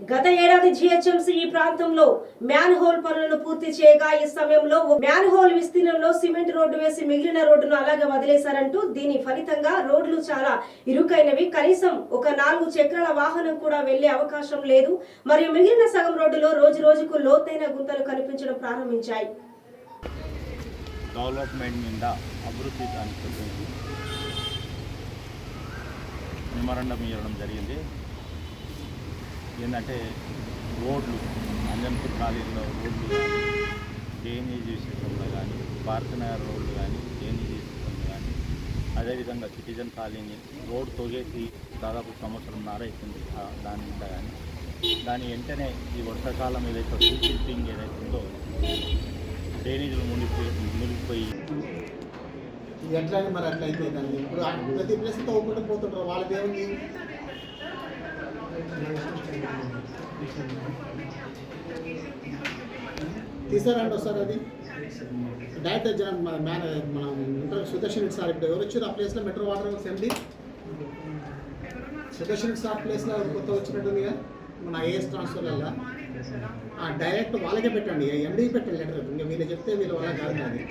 గత ఏడాది జిహెచ్ఎంసీ ఈ ప్రాంతంలో మ్యాన్ హోల్ పనులను పూర్తి చేయగా ఈ సమయంలో ఓ మ్యాన్ హోల్ విస్తీర్ణంలో సిమెంట్ రోడ్డు వేసి మిగిలిన రోడ్డును అలాగే వదిలేశారంటూ దీని ఫలితంగా రోడ్లు చాలా ఇరుకైనవి. కనీసం ఒక నాలుగు చక్రాల వాహనం కూడా వెళ్ళే అవకాశం లేదు. మరియు మిగిలిన సగం రోడ్డులో రోజు రోజుకు లోతైన గుంతలు కనిపించడం ప్రారంభించాయి. డెవలప్మెంట్ మీద అభివృద్ధి ఇవ్వడం జరిగింది. ఏంటంటే రోడ్లు అంజన్పూర్ కాలేజీలో రోడ్లు కానీ డ్రైనేజీ సిస్టంలో కానీ భారతనగర్ రోడ్లు కానీ డ్రైనేజీ సిస్టంలో కానీ అదేవిధంగా సిటిజన్ కాలనీ రోడ్ తొగేసి దాదాపు సంవత్సరంన్నర అవుతుంది దాని మీద కానీ. దాని వెంటనే ఈ వర్షాకాలం ఏదైతే రీషిఫ్టింగ్ ఏదైతే ఉందో డ్రైనేజీలు మునిగిపోయి మునిగిపోయి. ఎట్లా మరి అట్లా అయితే దాన్ని ఇప్పుడు ప్రతి ప్లేస్ తవ్వుకుంటూ పోతుంటారు వాళ్ళ దేవుని తీసారండి ఒకసారి అది? డైరెక్ట్ జన మన మ్యాన్ మనం ఇంటర్ సుదర్శన్ సార్ ఇప్పుడు ఎవరు వచ్చారు ఆ ప్లేస్లో metro water works MD Sudarshan sir ప్లేస్లో కొత్త వచ్చినట్టుందిగా? మన ఏఎస్ ట్రాన్స్ఫర్లలో డైరెక్ట్ వాళ్ళకే పెట్టండి. ఎండీకి పెట్టండి లెటర్ ఇంకా వీళ్ళు చెప్తే వీళ్ళు వాళ్ళ కాదు అది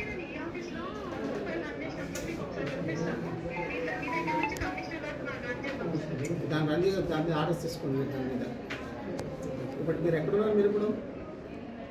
దాన్ని రన్ దాన్ని మీద ఆర్డర్స్ తీసుకోండి దాని మీద. ఇప్పుడు మీరు ఎక్కడున్నారు మీరు ఇప్పుడు?